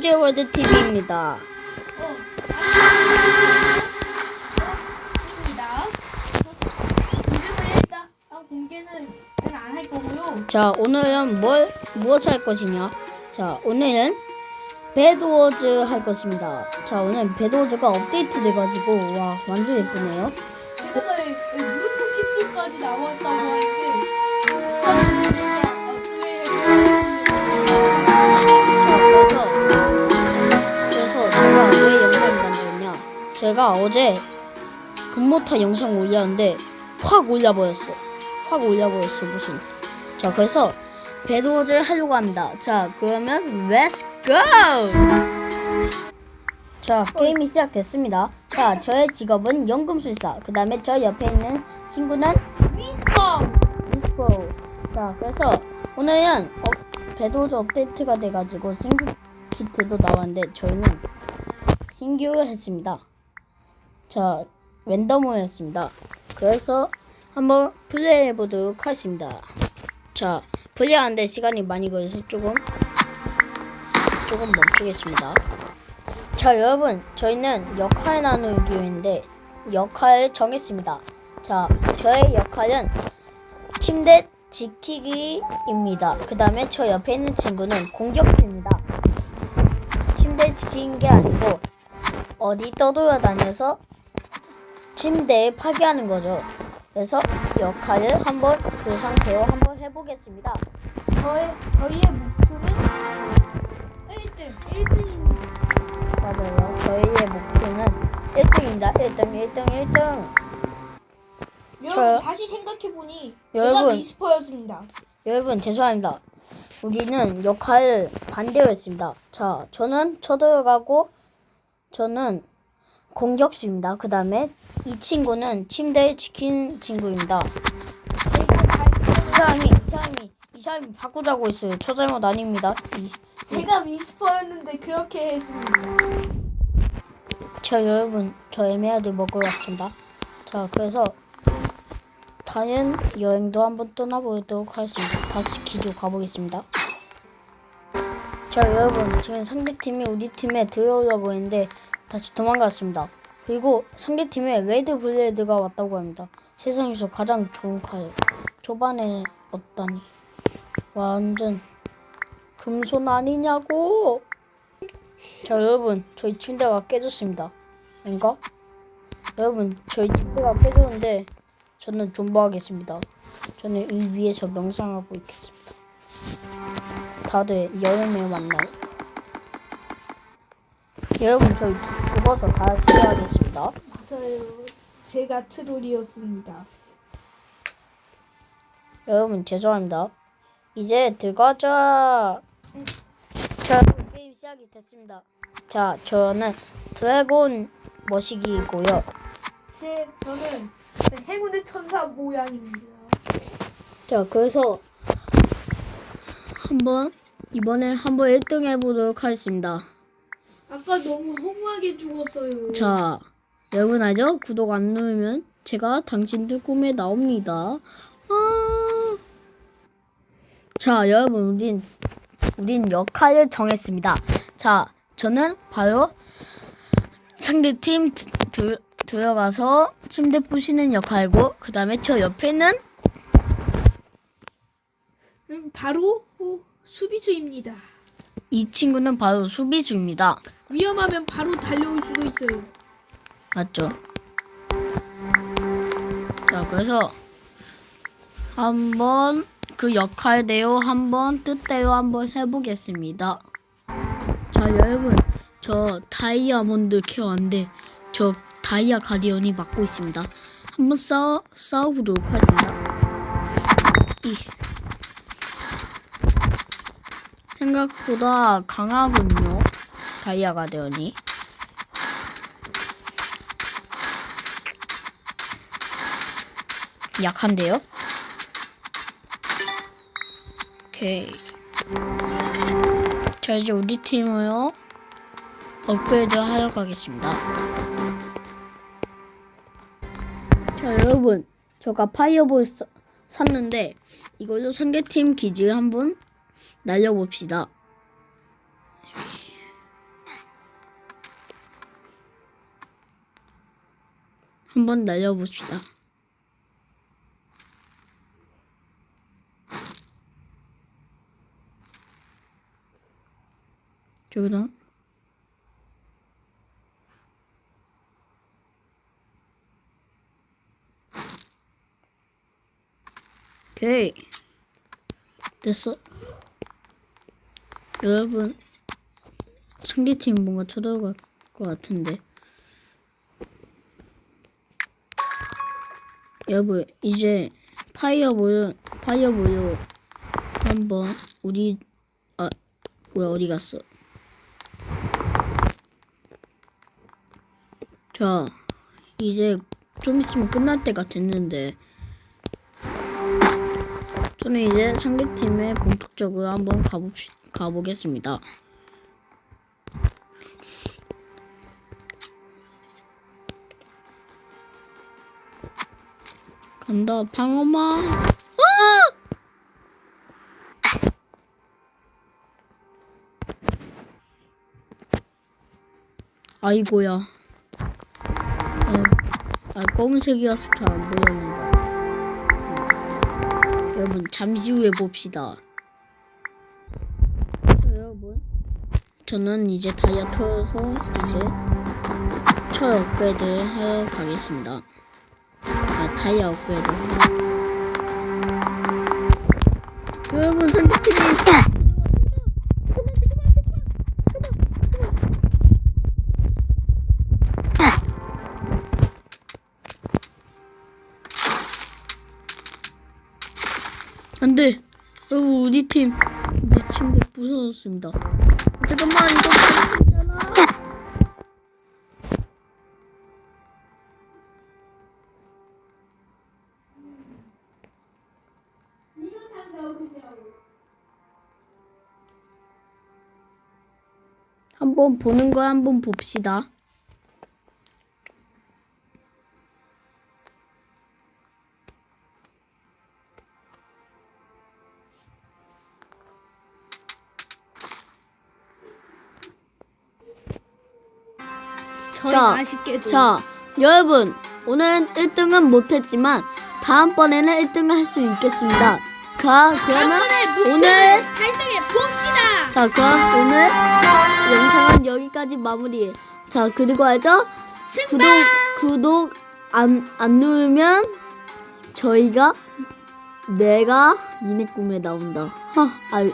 제월드 TV입니다. 어, 아. 자, 오늘은 뭘 무엇을 할 것이냐? 자, 오늘은 배드워즈 할 것입니다. 자, 오늘 배드워즈가 업데이트 돼가지고 와 완전 예쁘네요. 이 물음표 캡슐까지 나왔다고 하는데 제가 어제 금모타 영상 올렸는데 확 올려버렸어. 확 올려버렸어 무슨. 자, 그래서 배드워즈 하려고 합니다. 자, 그러면 Let's! 자, 게임이 시작됐습니다. 자, 저의 직업은 연금술사. 그 다음에 저 옆에 있는 친구는 미스펌 미스포. 자, 그래서 오늘은 어, 배도즈 업데이트가 돼가지고 신규 키트도 나왔는데 저희는 신규를 했습니다. 자, 랜덤으로했습니다. 그래서 한번 플레이해 보도록 하겠습니다. 자, 플레이하는데 시간이 많이 걸려서 조금 조금 멈추겠습니다. 자, 여러분, 저희는 역할 나누기인데 역할 정했습니다. 자, 저의 역할은 침대 지키기입니다. 그 다음에 저 옆에 있는 친구는 공격수입니다. 침대 지키는 게 아니고 어디 떠돌아다녀서 침대에 파괴하는 거죠. 그래서 역할을 한번 그 상태로 한번 해보겠습니다. 저의 저희의 목표는 1등 1등입니다. 맞아요. 저희의 목표는 1등입니다. 1등, 1등, 1등. 여러분 저요? 다시 생각해 보니 여러분. 제가 미스퍼였습니다. 여러분 죄송합니다. 우리는 역할 반대로 했습니다. 자, 저는 쳐들어가고 저는 공격수입니다. 그 다음에 이 친구는 침대를 지킨 친구입니다. 이 사람이 이 사람이 이 사람이 바꾸자고 했어요. 저 잘못 아닙니다. 이, 제가 미스퍼였는데 그렇게 했습니다. 자 여러분 저 애매하게 먹으러 왔습니다. 자 그래서 다른 여행도 한번 떠나보도록 하겠습니다. 다시 기조 가보겠습니다. 자 여러분 지금 상대팀이 우리 팀에 들어오려고 했는데 다시 도망갔습니다. 그리고 상대팀에 웨이드 블레드가 왔다고 합니다. 세상에서 가장 좋은 칼. 초반에 없다니. 완전 금손 아니냐고. 자 여러분 저희 침대가 깨졌습니다 아닌가? 여러분 저희 침대가 깨졌는데 저는 존버하겠습니다 저는 이 위에서 명상하고 있겠습니다 다들 여름에 만나요 여러분 저희 죽- 죽어서 다시 해야겠습니다 맞아요. 제가 트롤이었습니다. 여러분 죄송합니다 이제 들어가자 자 게임 시작이 됐습니다 자 저는 드래곤 머시기고요 제 저는 행운의 천사 모양입니다. 자, 그래서 한번 이번에 한번 1등 해보도록 하겠습니다. 아까 너무 허무하게 죽었어요. 자, 여러분 알죠? 구독 안 누르면 제가 당신들 꿈에 나옵니다. 아~ 자, 여러분 우린 우린 역할을 정했습니다. 자, 저는 바로 상대팀 드, 드, 들어가서 침대 부시는 역할이고 그 다음에 저 옆에는 음, 바로 어, 수비수입니다. 이 친구는 바로 수비수입니다. 위험하면 바로 달려올 수도 있어요. 맞죠? 자, 그래서 한번 그 역할대로 한번 뜻대로 한번 해보겠습니다. 자, 여러분, 저 다이아몬드 케어인데 저 다이아 가디언이 맡고 있습니다. 한번 싸워 싸워보도록 하겠습니다. 이. 생각보다 강하군요. 다이아 가디언이. 약한데요? 오케이. 자, 이제 우리 팀으로 업그레이드 하러 가겠습니다. 자, 여러분. 제가 파이어볼 사- 샀는데 이걸로 상대팀 기지를 한번 날려봅시다. 한번 날려봅시다. 조용. 오케이. 됐어. 여러분, 승리팀 뭔가 쳐들어갈 것 같은데. 여러분, 이제 파이어볼, 파이어볼로 한번 우리, 아, 뭐야, 어디 갔어? 자, 이제 좀 있으면 끝날 때가 됐는데, 저는 이제 상대팀에 본격적으로 한번 가봅, 가보겠습니다. 간다, 방어마. 아! 아이고야. 어, 아, 검은색이어서 잘 안 보였는데. 여러분 잠시 후에 봅시다. 저는 이제 다이아 털어서 이제 철 업그레이드 하러 가겠습니다. 아 다이아 업그레이드. 여러분 상대팀이 있다. 안돼 여러분 우리 팀내 침대 부서졌습니다 잠깐만 이거. 한번 보는 거 한번 봅시다 저희 자, 아쉽게도. 자 여러분 오늘 1등은 못했지만 다음번에는 1등을 할 수 있겠습니다 가 그러면 오늘 달성해 봅시다. 자 그럼 오늘 영상은 여기까지 마무리 자 그리고 알죠? 구독 구독 안, 안 누르면 저희가 내가 니네 꿈에 나온다 하, 아,